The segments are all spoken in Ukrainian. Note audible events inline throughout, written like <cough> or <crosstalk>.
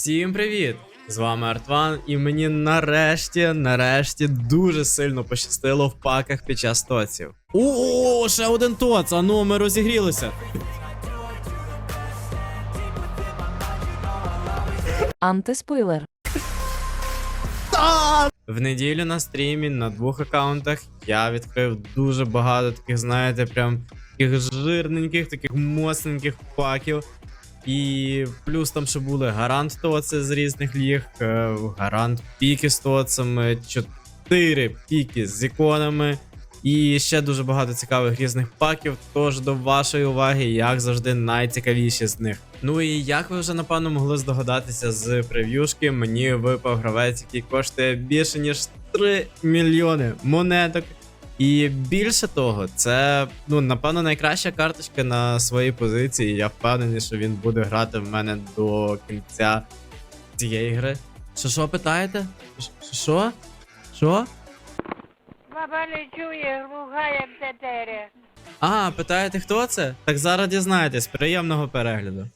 Всім привіт! З вами Артван, і мені нарешті, нарешті дуже сильно пощастило в паках під час тоців. О, ще один тоц! А ну, ми розігрілися. Антиспойлер. В неділю на стрімі на двох аккаунтах я відкрив дуже багато таких, знаєте, прям таких жирненьких, таких моцненьких паків. І плюс там ще були гарант тоци з різних ліг, е, гарант піки з тоцами, 4 піки з іконами. І ще дуже багато цікавих різних паків. Тож до вашої уваги, як завжди, найцікавіші з них. Ну і як ви вже напевно могли здогадатися з прев'юшки, мені випав гравець, який коштує більше ніж 3 мільйони монеток. І більше того, це ну напевно найкраща карточка на своїй позиції. Я впевнений, що він буде грати в мене до кінця цієї гри. Що що питаєте? Що? Що? Баба не чує, глуха як тетеря. А, питаєте, хто це? Так зараз дізнаєтесь. Приємного перегляду.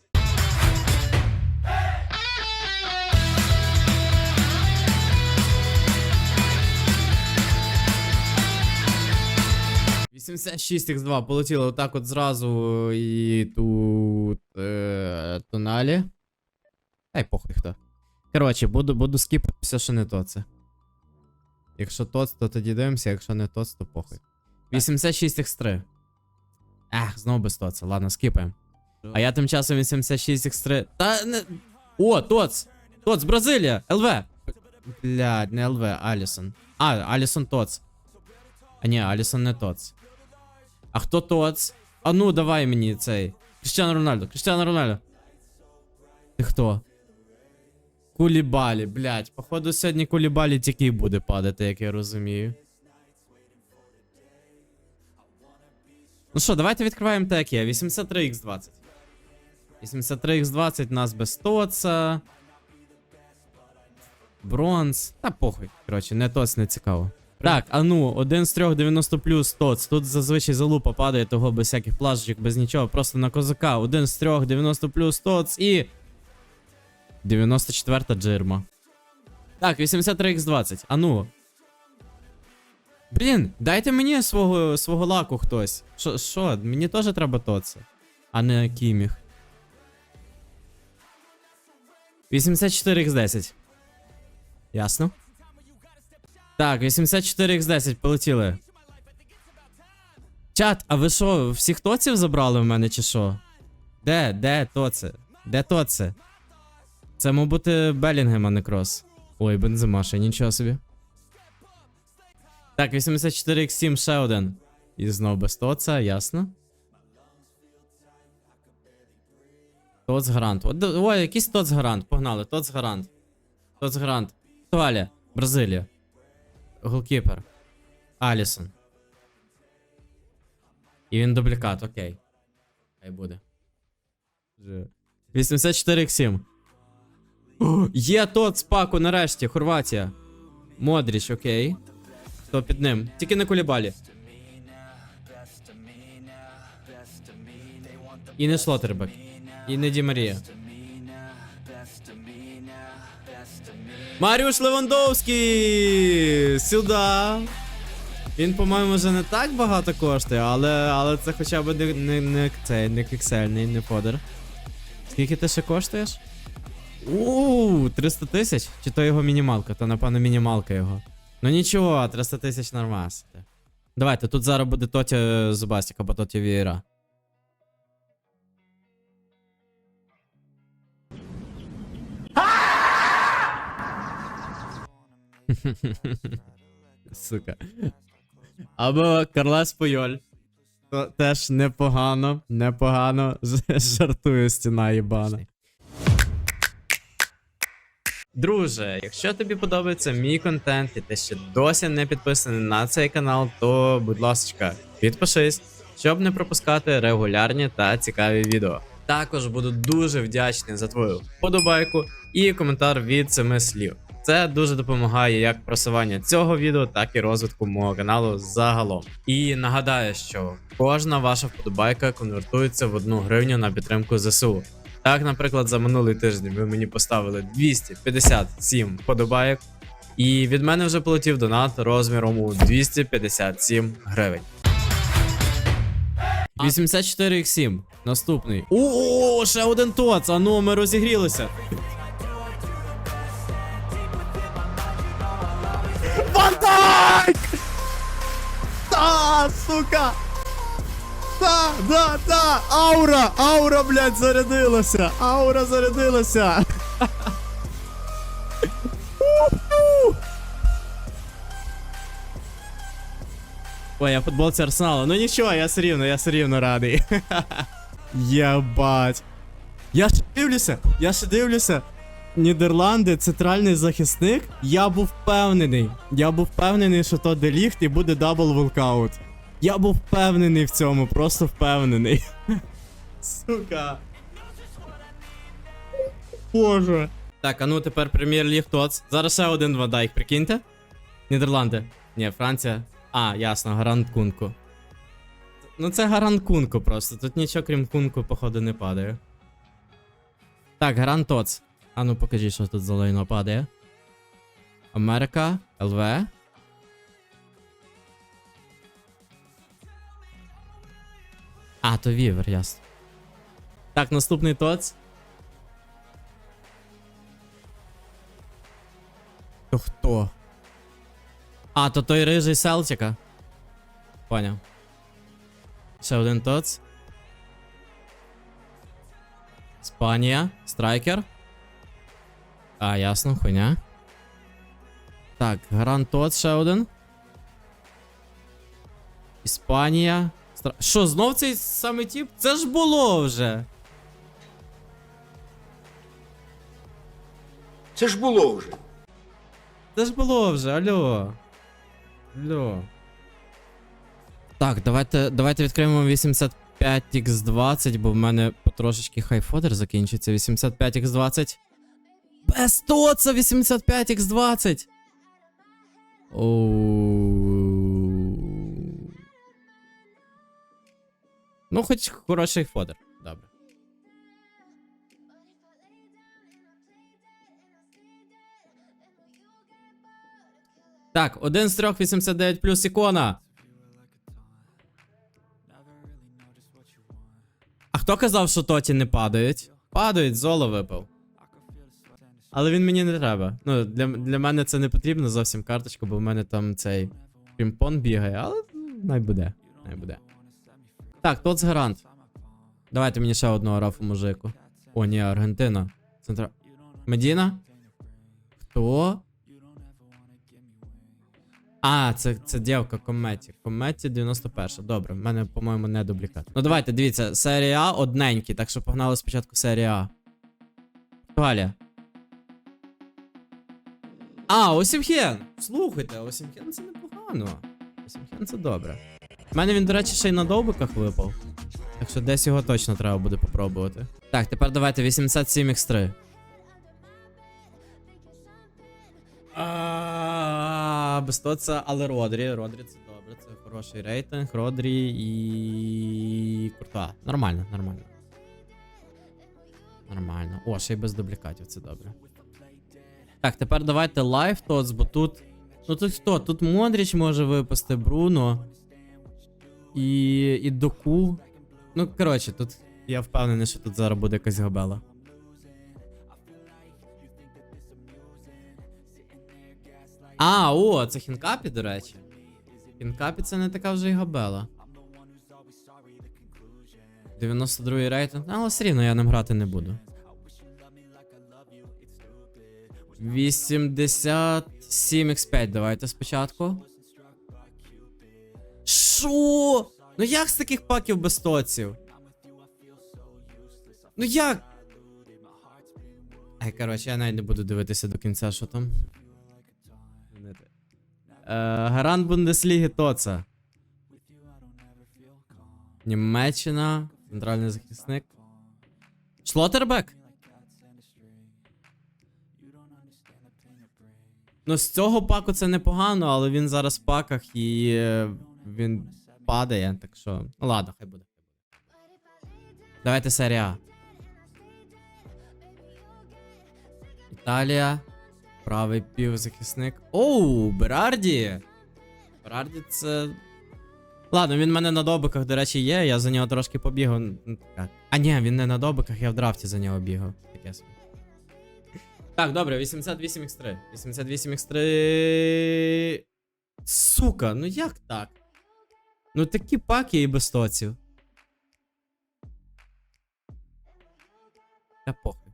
Х 2 полетіло отак от зразу і тут е, тоналі. Ай, похуй хто. Коротше, буду, буду скіпати все, що не то це. Якщо тоц, то тоді дивимося, якщо не тоц, то похуй. 86 x3. Ех, знову без тоца. Ладно, скіпаємо. А я тим часом 86 x3. Та не. О, тоц! Тоц, Бразилія! ЛВ! Блядь, не ЛВ, Алісон. А, Алісон Тоц. А ні, Алісон не Тоц. А хто Тоц? А ну, давай мені цей. Кріштіано Рональдо, Кріштіано Рональдо. Ти хто? Кулібалі, блядь. Походу, сьогодні Кулібалі тільки буде падати, як я розумію. Ну що, давайте відкриваємо таке. 83x20. 83x20 нас без тоца. Бронз. Та похуй. Коротше, не тоц не цікаво. Так, а ну, один з трьох 90 плюс тоц. Тут зазвичай залупа падає того без всяких плашечок, без нічого, просто на козака. Один з трьох 90 плюс тоц і. 94 джирма. Так, 83x20. А ну. Блін, дайте мені свого свого лаку хтось. Що, що? Мені теж треба тоце. А не кіміх. 84x10. Ясно? Так, 84x10 полетіли. Чат, а ви що, всіх тоців забрали в мене чи що? Де? Де тоце? Де тоце? Це, мав бути Белінгем, а не крос. Ой, бензима ще, нічого собі. Так, 84x7 ще один. І знов без тоца, ясно. Тоц д- Ой, якийсь тоц гарант. Погнали, тоц гарант. Тоц гарант. Туаля, Бразилія. Голкіпер. Алісон. І він дублікат, окей. Хай буде. 84x7. О, Є тот з паку нарешті, Хорватія. Модріч, окей. Хто під ним? Тільки не кулібалі. І не Шлотербек. І не Ді Марія. Маріуш Левандовський! Сюди! Він, по-моєму, вже не так багато коштує, але, але це хоча б не, не, не, це, не кексельний, не подер. Скільки ти ще коштуєш? Ууу, 300 тисяч? Чи то його мінімалка? То напевно мінімалка його. Ну нічого, 300 тисяч нормас. Давайте, тут зараз буде Тотя Зубастик або Тотя Вієра. Сука. Або Карлас Пойоль. То теж непогано, непогано. <laughs> Жартую стіна їбана. Друже, якщо тобі подобається мій контент і ти ще досі не підписаний на цей канал, то будь ласка, підпишись, щоб не пропускати регулярні та цікаві відео. Також буду дуже вдячний за твою вподобайку і коментар від семи слів. Це дуже допомагає як просування цього відео, так і розвитку мого каналу загалом. І нагадаю, що кожна ваша вподобайка конвертується в одну гривню на підтримку ЗСУ. Так, наприклад, за минулий тиждень ви мені поставили 257 подобайок, і від мене вже полетів донат розміром у 257 гривень. 84x7. Наступний. О, ще один тоц. А ну, ми розігрілися. Сука! Та, да, та! Аура! Аура, блядь, зарядилася! Аура зарядилася! Ой, я футболці Арсенала. Ну нічого, я все рівно, я все рівно радий. <laughs> Єбать. Я ще дивлюся, я ще дивлюся. Нідерланди, центральний захисник. Я був впевнений. Я був впевнений, що то деліхт і буде дабл волкаут. Я був впевнений в цьому, просто впевнений. Сука. Боже. Так, а ну тепер прем'єр-ліг ТОЦ. Зараз ще один вандайк, прикиньте. Нідерланди. Ні, Франція. А, ясно, гарант Кунку. Ну це гарант Кунку просто. Тут нічого крім Кунку, походу, не падає. Так, гарант ТОЦ. А ну покажи, що тут за лайно падає. Америка, ЛВ. А, то Вівер, ясно. Так, наступний ТОЦ. То хто? А, то той рижий Селтіка. Поняв. Ще один ТОЦ. Іспанія. Страйкер. А, ясно, хуйня. Так, Гранд ТОЦ ще один. Іспанія. Стра... Що, знов цей самий тип? Це ж було вже. Це ж було вже. Це ж було вже, алло. Алло. Так, давайте, давайте відкриємо 85x20, бо в мене потрошечки хайфодер закінчиться. 85x20. Без тоца 85x20. Оу. Ну, хоч хороший фодер. Добре. Так, один з трьох 89 плюс ікона. А хто казав, що тоті не падають? Падають, золо випав. Але він мені не треба. Ну, для, для мене це не потрібно зовсім карточка, бо в мене там цей пімпон бігає, але най буде. Най буде. Так, тот гарант. Давайте мені ще одного рафу мужику. О, ні, Аргентина. Центра. Медіна? Хто? А, це, це дівка Кометі. Кометі 91. Добре, в мене, по-моєму, не дублікат. Ну давайте, дивіться, серія А одненький, так що погнали спочатку серія А. Португалія. А, Осімхен! Слухайте, Осімхен це непогано. Осімхен це добре. У мене він, до речі, ще й на довбиках випав. Так що десь його точно треба буде попробувати. Так, тепер давайте 87 x 3 А, без того це, але Родрі. Родрі це добре, це хороший рейтинг. Родрі і. Куртуа. Нормально, нормально. Нормально. О, ще й без дублікатів, це добре. Так, тепер давайте лайф тоц, бо тут. Ну тут хто? Тут Модріч може випасти, Бруно. І. і Доку. Ну, коротше, тут. Я впевнений, що тут зараз буде якась габела. А, о, це Хінкапі, до речі. Хінкапі це не така вже й габела. 92 рейтинг, але все рівно я ним грати не буду. 87 x5 давайте спочатку. Шо? Ну як з таких паків без тоців? Ну як? Ай, коротше, я навіть не буду дивитися до кінця, що там. Е, гарант Бундесліги Тоца. Німеччина. Центральний захисник. Шлотербек? Ну, з цього паку це непогано, але він зараз в паках і е, він падає, так що. Ну ладно, хай буде. Давайте серія Італія. Правий півзахисник. Оу, Берарді! Берарді це. Ладно, він в мене на добиках, до речі, є, я за нього трошки побігав. А ні, він не на добиках, я в драфті за нього бігав. Таке собі. Так, добре, 88x3. 88x3. Сука, ну як так? Ну такі паки і без тоців. Та похуй.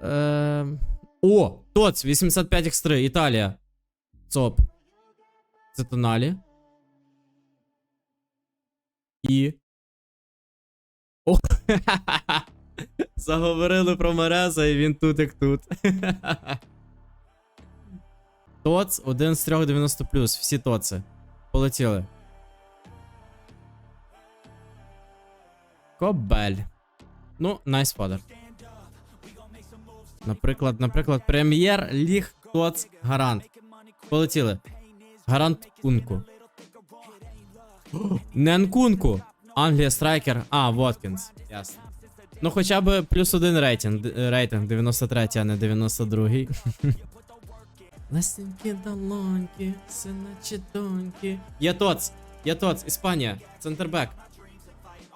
Ем... О! Тоц, 85x3, Італія. ЦОП. Це тоналі. І. О! <laughs> Заговорили про Мереза, і він тут як тут. <laughs> Тоц 1 з 3 90 Всі тоци. Полетіли. Кобель. Ну, найс фадер. Наприклад, наприклад, прем'єр Ліг Тоц Гарант. Полетіли. Гарант Кунку. <gasps> О, Не Нкунку. Англія Страйкер. А, Воткінс. Ясно. Ну, хоча б плюс один рейтинг. Рейтинг 93, а не 92. <laughs> Лесенькі долоньки, синачі доньки. Є Тоц. Є Тоц, Іспанія. Центрбек.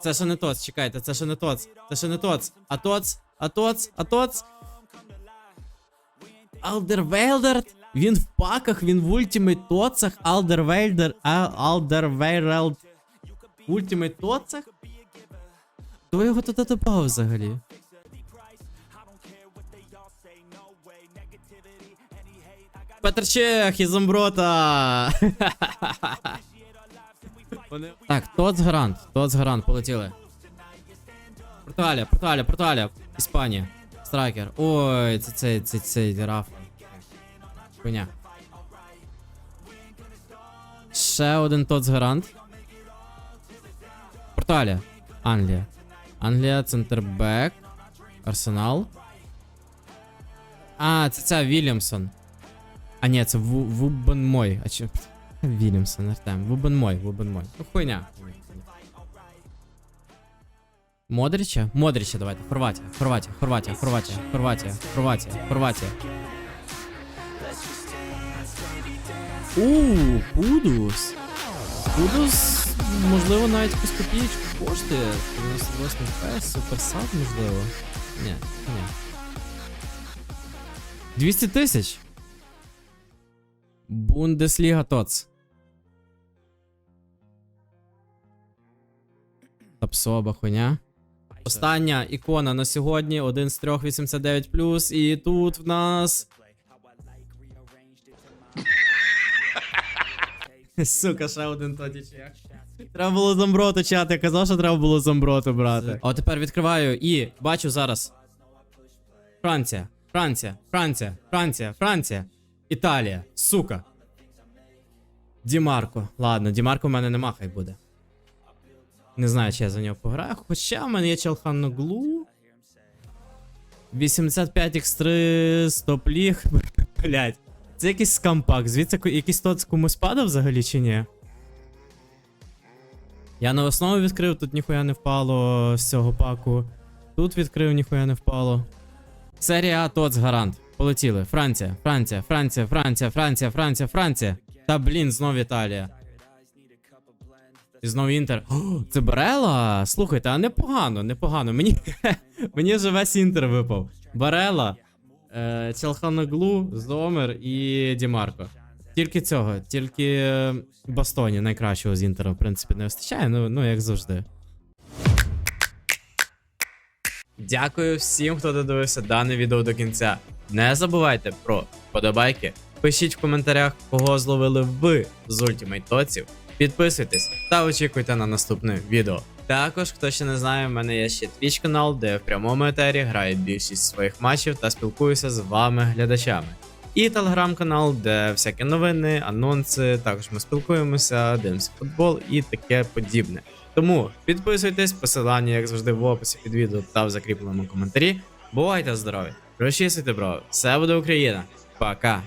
Це ще не Тоц, чекайте, це ще не Тоц. Це ще не Тоц. А Тоц, а Тоц, а Тоц. Алдервейлдерт. Він в паках, він в ультимейт тоцах. Алдервейлдер, Алдервейлд. В ультимейт тоцах? Хто його туди добав взагалі? Петр Чех із Амброта! Так, Тоц гарант, Тоц гарант, полетіли. Португалія, Португалія, Португалія, Іспанія. Страйкер. Ой, це цей, це цей Рафа. Хуйня. Ще один Тоц гарант. Португалія. Англія. Англія, центрбек. Арсенал. А, це ця Вільямсон. А ні, це Ву- Вубенмой. А чи. <laughs> Вільямсон, Артем. Вубенмой, Вубенмой. Ну, хуйня. Модрича? Модрича давайте. Хорватія, Хорватія, Хорватія, Хорватія, Хорватія, Хорватія, Хорватія. Ууу, Кудус. Кудус, можливо, навіть якусь копієчку коштує. 98 ФС, суперсад, можливо. Ні, ні. 200 тисяч. Бундесліга Тоц. Тапсоба хуйня. Остання ікона на сьогодні, один з трьох 89 і тут в нас. <laughs> Сука, ще один тоді чек. Треба було зомброту чати, я казав, що треба було зомброту брати. А тепер відкриваю і бачу зараз. Франція, Франція, Франція, Франція, Франція, Італія, сука. Дімарко. Ладно, Дімарко в мене нема, хай буде. Не знаю, чи я за нього пограю. Хоча в мене є Челханоглу. 85 x3 стоп-ліг. <laughs> Блять. Це якийсь скампак. Звідси якийсь тот комусь падав взагалі чи ні? Я на основу відкрив, тут ніхуя не впало з цього паку. Тут відкрив, ніхуя не впало. Серія ТОЦ гарант. Полетіли. Франція, Франція, Франція, Франція, Франція, Франція, Франція. Та блін, знов Італія. І знов Інтер. О, це Барела? Слухайте, а непогано, непогано. Мені, <laughs> мені вже весь Інтер випав. Барела, е, Челханоглу, Зомер і Дімарко. Тільки цього, тільки е, Бастоні найкращого з Інтера, в принципі, не вистачає, ну, ну як завжди. Дякую всім, хто додивився дане відео до кінця. Не забувайте про подобайки. Пишіть в коментарях, кого зловили ви з Ultimate. Підписуйтесь та очікуйте на наступне відео. Також, хто ще не знає, в мене є ще Twitch канал, де я в прямому етері граю більшість своїх матчів та спілкуюся з вами, глядачами. І телеграм-канал, де всякі новини, анонси, також ми спілкуємося, дивимося футбол і таке подібне. Тому підписуйтесь, посилання, як завжди, в описі під відео та в закріпленому коментарі. Бувайте здорові! Розчісуйте, бро! Все буде Україна! Пока!